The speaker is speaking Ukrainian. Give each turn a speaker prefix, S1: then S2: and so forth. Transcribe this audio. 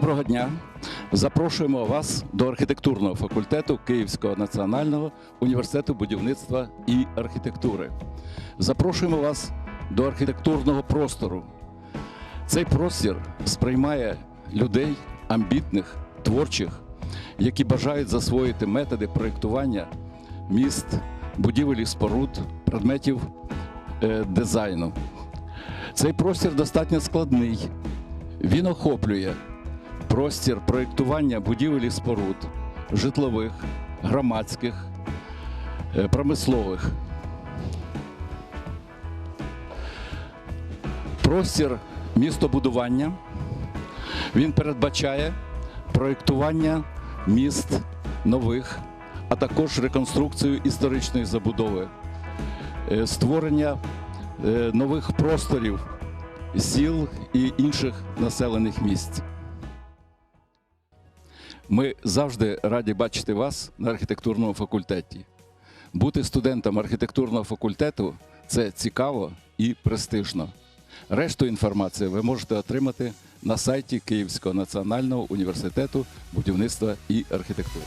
S1: Доброго дня! Запрошуємо вас до архітектурного факультету Київського національного університету будівництва і архітектури. Запрошуємо вас до архітектурного простору. Цей простір сприймає людей амбітних, творчих, які бажають засвоїти методи проєктування міст, будівель і споруд, предметів е, дизайну. Цей простір достатньо складний. Він охоплює простір проєктування будівель і споруд, житлових, громадських, е, промислових. Простір містобудування. Він передбачає проєктування міст нових, а також реконструкцію історичної забудови, е, створення е, нових просторів сіл і інших населених місць. Ми завжди раді бачити вас на архітектурному факультеті. Бути студентом архітектурного факультету це цікаво і престижно. Решту інформації ви можете отримати на сайті Київського національного університету будівництва і архітектури.